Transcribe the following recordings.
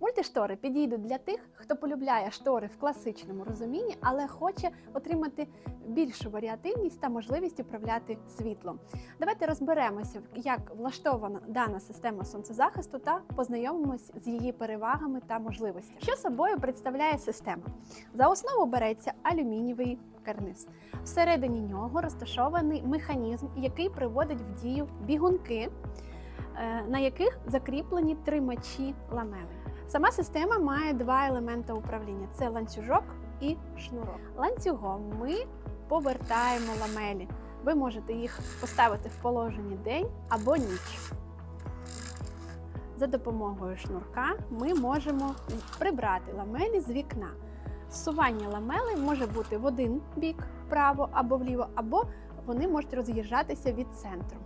Мультиштори підійдуть для тих, хто полюбляє штори в класичному розумінні, але хоче отримати більшу варіативність та можливість управляти світлом. Давайте розберемося, як влаштована дана система сонцезахисту та познайомимось з її перевагами та можливостями. Що собою представляє система? За основу береться алюмінієвий карниз. Всередині нього розташований механізм, який приводить в дію бігунки, е, на яких закріплені тримачі ламели. Сама система має два елементи управління: це ланцюжок і шнурок. Ланцюгом ми повертаємо ламелі. Ви можете їх поставити в положенні день або ніч. За допомогою шнурка ми можемо прибрати ламелі з вікна. Зсування ламели може бути в один бік, вправо або вліво, або вони можуть роз'їжджатися від центру.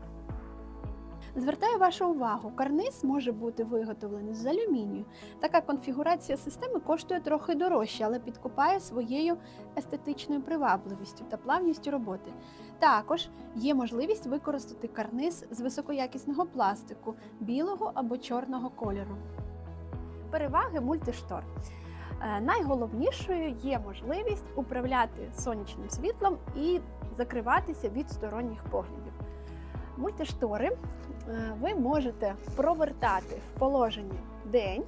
Звертаю вашу увагу, карниз може бути виготовлений з алюмінію. Така конфігурація системи коштує трохи дорожче, але підкупає своєю естетичною привабливістю та плавністю роботи. Також є можливість використати карниз з високоякісного пластику білого або чорного кольору. Переваги мультиштор. Е, Найголовнішою є можливість управляти сонячним світлом і закриватися від сторонніх поглядів. Мультиштори е, ви можете провертати в положенні день.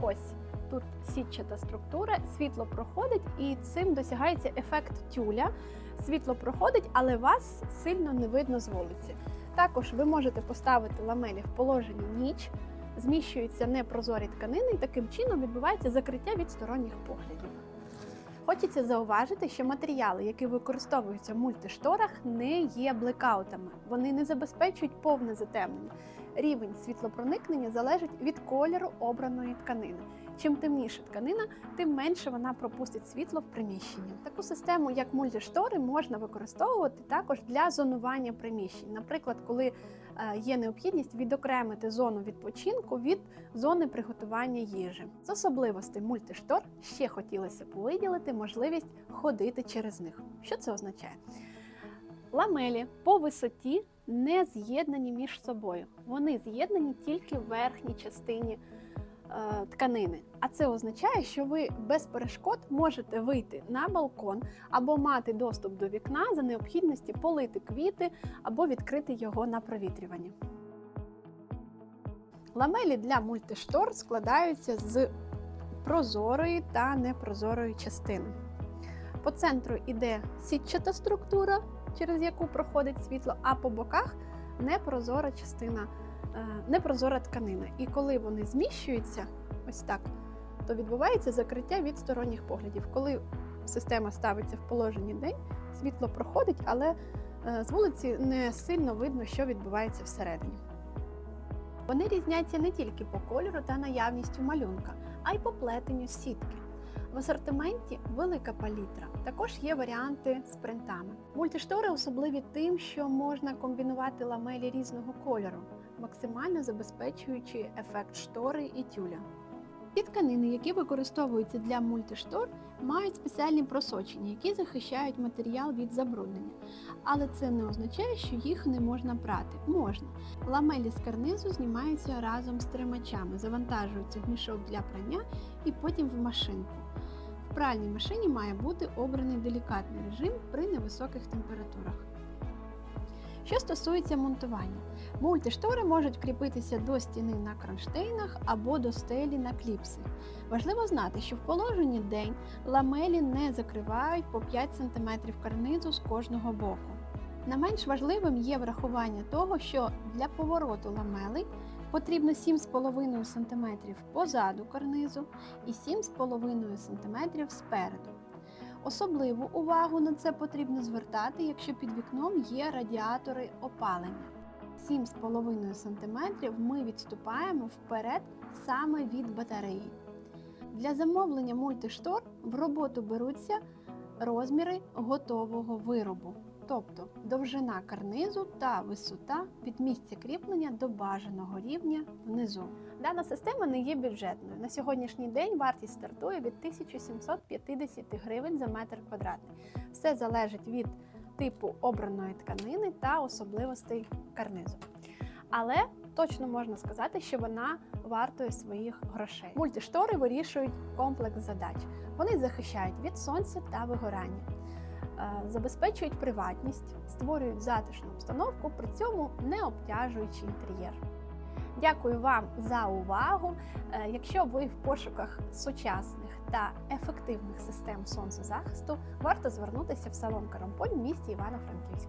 Ось тут сітчата структура, світло проходить, і цим досягається ефект тюля. Світло проходить, але вас сильно не видно з вулиці. Також ви можете поставити ламелі в положенні ніч, зміщуються непрозорі тканини, і таким чином відбувається закриття від сторонніх поглядів. Хочеться зауважити, що матеріали, які використовуються в мультишторах, не є блекаутами. Вони не забезпечують повне затемнення. Рівень світлопроникнення залежить від кольору обраної тканини. Чим темніша тканина, тим менше вона пропустить світло в приміщенні. Таку систему, як мультиштори, можна використовувати також для зонування приміщень. Наприклад, коли е, є необхідність відокремити зону відпочинку від зони приготування їжі. З особливостей мультиштор ще хотілося б виділити можливість ходити через них. Що це означає? Ламелі по висоті не з'єднані між собою. Вони з'єднані тільки в верхній частині тканини. А це означає, що ви без перешкод можете вийти на балкон або мати доступ до вікна за необхідності полити квіти або відкрити його на провітрювання. Ламелі для мультиштор складаються з прозорої та непрозорої частини. По центру йде сітчата структура, через яку проходить світло, а по боках непрозора частина, е, непрозора тканина. І коли вони зміщуються, ось так, то відбувається закриття від сторонніх поглядів. Коли система ставиться в положенні день, світло проходить, але е, з вулиці не сильно видно, що відбувається всередині. Вони різняться не тільки по кольору та наявністю малюнка, а й по плетенню сітки. В асортименті велика палітра. Також є варіанти з принтами. Мультиштори особливі тим, що можна комбінувати ламелі різного кольору, максимально забезпечуючи ефект штори і тюля. Ті тканини, які використовуються для мультиштор, мають спеціальні просочення, які захищають матеріал від забруднення. Але це не означає, що їх не можна прати. Можна. Ламелі з карнизу знімаються разом з тримачами, завантажуються в мішок для прання і потім в машинку. В пральній машині має бути обраний делікатний режим при невисоких температурах. Що стосується монтування, мультиштори можуть кріпитися до стіни на кронштейнах або до стелі на кліпси. Важливо знати, що в положенні день ламелі не закривають по 5 см карнизу з кожного боку. Не менш важливим є врахування того, що для повороту ламелей потрібно 7,5 см позаду карнизу і 7,5 см спереду. Особливу увагу на це потрібно звертати, якщо під вікном є радіатори опалення. 7,5 см ми відступаємо вперед саме від батареї. Для замовлення мультиштор в роботу беруться розміри готового виробу, тобто довжина карнизу та висота від місця кріплення до бажаного рівня внизу. Дана система не є бюджетною. На сьогоднішній день вартість стартує від 1750 гривень за метр квадратний. Все залежить від типу обраної тканини та особливостей карнизу. Але точно можна сказати, що вона вартує своїх грошей. Мультиштори вирішують комплекс задач. Вони захищають від сонця та вигорання, забезпечують приватність, створюють затишну обстановку, при цьому не обтяжуючи інтер'єр. Дякую вам за увагу. Е, Якщо ви в пошуках сучасних та ефективних систем сонцезахисту, варто звернутися в салон Карамполь в місті Івано-Франківськ.